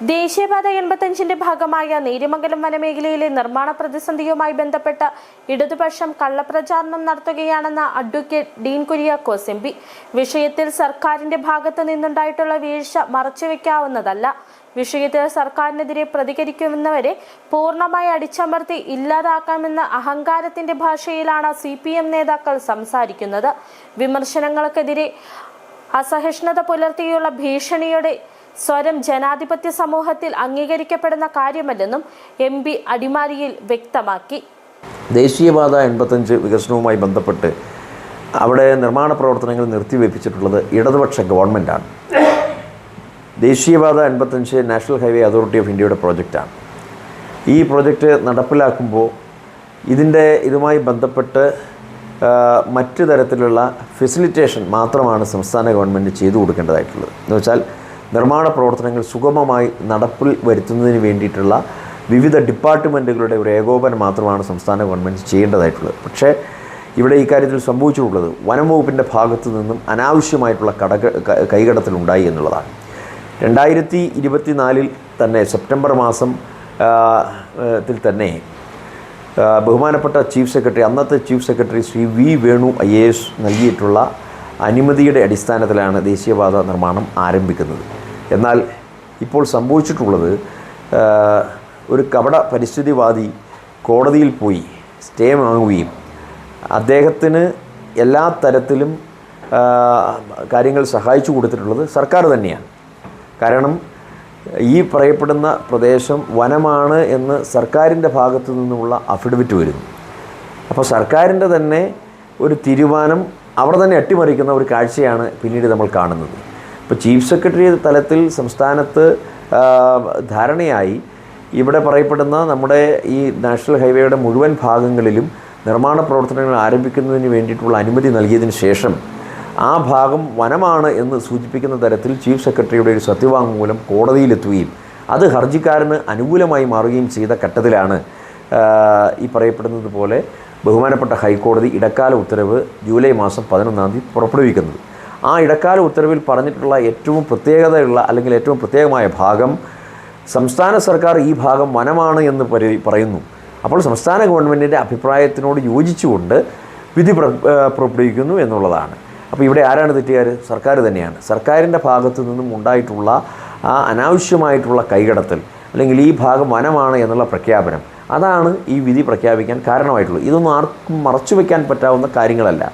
ദേശീയപാത എൺപത്തഞ്ചിന്റെ ഭാഗമായ നേരിമംഗലം വനമേഖലയിലെ നിർമ്മാണ പ്രതിസന്ധിയുമായി ബന്ധപ്പെട്ട് ഇടതുപക്ഷം കള്ളപ്രചാരണം നടത്തുകയാണെന്ന advocate Dean Kuriakose M P. വിഷയത്തിൽ സർക്കാരിന്റെ ഭാഗത്തു നിന്നുണ്ടായിട്ടുള്ള വീഴ്ച മറച്ചുവെക്കാവുന്നതല്ല. വിഷയത്തിൽ സർക്കാരിനെതിരെ പ്രതികരിക്കുന്നവരെ പൂർണമായി അടിച്ചമർത്തി ഇല്ലാതാക്കാമെന്ന അഹങ്കാരത്തിന്റെ ഭാഷയിലാണ് സി നേതാക്കൾ സംസാരിക്കുന്നത്. വിമർശനങ്ങൾക്കെതിരെ അസഹിഷ്ണുത പുലർത്തിയുള്ള ഭീഷണിയുടെ സ്വരം ജനാധിപത്യ സമൂഹത്തിൽ അംഗീകരിക്കപ്പെടുന്ന കാര്യമല്ലെന്നും എം പി അടിമാലിയിൽ വ്യക്തമാക്കി. ദേശീയപാത എൺപത്തഞ്ച് വികസനവുമായി ബന്ധപ്പെട്ട് അവിടെ നിർമ്മാണ പ്രവർത്തനങ്ങൾ നിർത്തിവെപ്പിച്ചിട്ടുള്ളത് ഇടതുപക്ഷ ഗവൺമെന്റാണ് ദേശീയപാത എൺപത്തഞ്ച് നാഷണൽ ഹൈവേ അതോറിറ്റി ഓഫ് ഇന്ത്യയുടെ പ്രോജക്റ്റാണ്. ഈ പ്രോജക്റ്റ് നടപ്പിലാക്കുമ്പോൾ ഇതിന്റെ ഇതുമായി ബന്ധപ്പെട്ട് മറ്റു തരത്തിലുള്ള ഫെസിലിറ്റേഷൻ മാത്രമാണ് സംസ്ഥാന ഗവൺമെന്റ് ചെയ്തു കൊടുക്കേണ്ടതായിട്ടുള്ളത്. എന്ന് വെച്ചാൽ നിർമ്മാണ പ്രവർത്തനങ്ങൾ സുഗമമായി നടപ്പിൽ വരുത്തുന്നതിന് വേണ്ടിയിട്ടുള്ള വിവിധ ഡിപ്പാർട്ട്മെന്റുകളുടെ ഒരു ഏകോപനം മാത്രമാണ് സംസ്ഥാന ഗവൺമെന്റ് ചെയ്യേണ്ടതായിട്ടുള്ളത്. പക്ഷേ ഇവിടെ ഈ കാര്യത്തിൽ സംഭവിച്ചിട്ടുള്ളത് വനം വകുപ്പിന്റെ ഭാഗത്തു നിന്നും അനാവശ്യമായിട്ടുള്ള കടക കൈകടത്തിലുണ്ടായി എന്നുള്ളതാണ്. രണ്ടായിരത്തി ഇരുപത്തിനാലിൽ തന്നെ സെപ്റ്റംബർ മാസം ത്തിൽ തന്നെ ബഹുമാനപ്പെട്ട ചീഫ് സെക്രട്ടറി അന്നത്തെ chief secretary Shri V Venu I A S നൽകിയിട്ടുള്ള അനുമതിയുടെ അടിസ്ഥാനത്തിലാണ് ദേശീയപാത നിർമ്മാണം ആരംഭിക്കുന്നത്. എന്നാൽ ഇപ്പോൾ സംഭവിച്ചിട്ടുള്ളത് ഒരു കപട പരിസ്ഥിതിവാദി കോടതിയിൽ പോയി സ്റ്റേ വാങ്ങുകയും അദ്ദേഹത്തിന് എല്ലാ തരത്തിലും കാര്യങ്ങൾ സഹായിച്ചു കൊടുത്തിട്ടുള്ളത് സർക്കാർ തന്നെയാണ്. കാരണം ഈ പറയപ്പെടുന്ന പ്രദേശം വനമാണ് എന്ന് സർക്കാരിന്റെ ഭാഗത്തു നിന്നുമുള്ള അഫിഡവിറ്റ് വരുന്നു. അപ്പോൾ സർക്കാരിന്റെ തന്നെ ഒരു തീരുമാനം അവിടെ തന്നെ അട്ടിമറിക്കുന്ന ഒരു കാഴ്ചയാണ് പിന്നീട് നമ്മൾ കാണുന്നത്. ഇപ്പോൾ ചീഫ് സെക്രട്ടറി തലത്തിൽ സംസ്ഥാനത്ത് ധാരണയായി ഇവിടെ പറയപ്പെടുന്ന നമ്മുടെ ഈ നാഷണൽ ഹൈവേയുടെ മുഴുവൻ ഭാഗങ്ങളിലും നിർമ്മാണ പ്രവർത്തനങ്ങൾ ആരംഭിക്കുന്നതിന് വേണ്ടിയിട്ടുള്ള അനുമതി നൽകിയതിന് ശേഷം ആ ഭാഗം വനമാണ് എന്ന് സൂചിപ്പിക്കുന്ന തരത്തിൽ ചീഫ് സെക്രട്ടറിയുടെ ഒരു സത്യവാങ്മൂലം കോടതിയിലെത്തുകയും അത് ഹർജിക്കാരന് അനുകൂലമായി മാറുകയും ചെയ്ത ഘട്ടത്തിലാണ് ഈ പറയപ്പെടുന്നത് പോലെ ബഹുമാനപ്പെട്ട ഹൈക്കോടതി ഇടക്കാല ഉത്തരവ് ജൂലൈ മാസം പതിനൊന്നാം തീയതി പുറപ്പെടുവിക്കുന്നത്. ആ ഇടക്കാല ഉത്തരവിൽ പറഞ്ഞിട്ടുള്ള ഏറ്റവും പ്രത്യേകതയുള്ള അല്ലെങ്കിൽ ഏറ്റവും പ്രത്യേകമായ ഭാഗം സംസ്ഥാന സർക്കാർ ഈ ഭാഗം വനമാണ് എന്ന് പറയുന്നു. അപ്പോൾ സംസ്ഥാന ഗവൺമെന്റിന്റെ അഭിപ്രായത്തിനോട് യോജിച്ചുകൊണ്ട് വിധി പുറപ്പെടുവിക്കുന്നു എന്നുള്ളതാണ്. അപ്പോൾ ഇവിടെ ആരാണ് തെറ്റുകാർ സർക്കാർ തന്നെയാണ്. സർക്കാരിന്റെ ഭാഗത്തു നിന്നും ഉണ്ടായിട്ടുള്ള ആ അനാവശ്യമായിട്ടുള്ള കൈകടത്തൽ അല്ലെങ്കിൽ ഈ ഭാഗം വനമാണ് എന്നുള്ള പ്രഖ്യാപനം അതാണ് ഈ വിധി പ്രഖ്യാപിക്കാൻ കാരണമായിട്ടുള്ളത്. ഇതൊന്നും ആർക്കും മറച്ചു വയ്ക്കാൻ പറ്റാവുന്ന കാര്യങ്ങളല്ല.